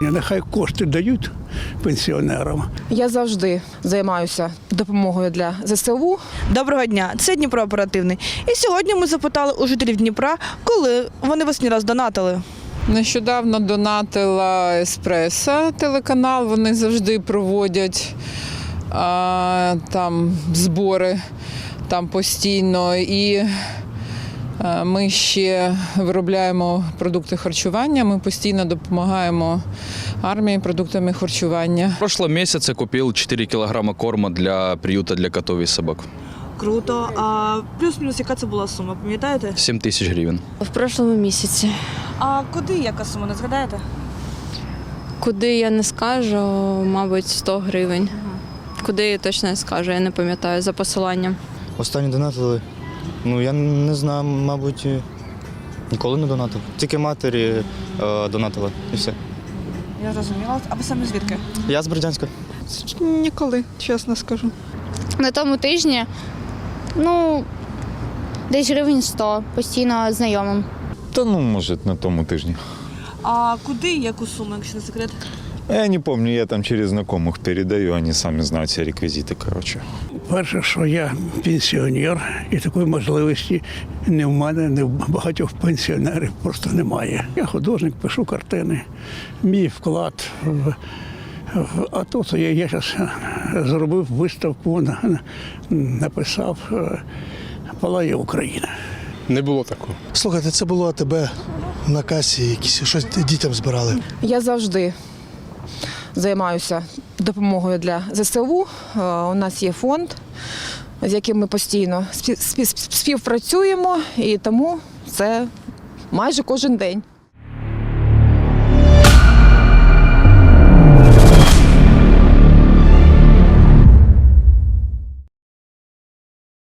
Нехай кошти дають пенсіонерам. Я завжди займаюся допомогою для ЗСУ. Доброго дня, це Дніпро оперативний. І сьогодні ми запитали у жителів Дніпра, коли вони в раз донатили. Нещодавно донатила Еспресо телеканал. Вони завжди проводять а, там збори там постійно. І ми ще виробляємо продукти харчування. Ми постійно допомагаємо армії продуктами харчування. В прошлом месяце купил 4 килограмма корма для приюта для котов и собак. Круто. А плюс-мінус, яка це була сума, пам'ятаєте? 7 тысяч гривен. В прошлому місяці. А куди яка сума, не згадаєте? Куди я не скажу, мабуть, 100 гривень. Куди я точно не скажу, я не пам'ятаю за посиланням. Останні донатили. Ну я не знаю, мабуть, ніколи не донатив. Тільки матері е, донатили і все. Я зрозуміла. А ви саме звідки? Я з Бердянська. Ніколи, чесно скажу. На тому тижні, ну, десь гривень 100 постійно знайомим. Та ну, може, на тому тижні. А куди яку суму, якщо не секрет? Я не помню, я там через знакомых передаю, они сами знают все реквизиты, короче. Перше, що я пенсіонер, і такої можливості не в мене, не в багатьох пенсіонерів просто немає. Я художник, пишу картини. Мій вклад в, в АТО, то я, я зараз зробив виставку, на- написав е, Палає Україна. Не було такого. Слухайте, це було АТБ на касі, якісь щось дітям збирали. Я завжди займаюся допомогою для ЗСУ. Е, У нас є фонд, з яким ми постійно спів- спів- співпрацюємо, і тому це майже кожен день.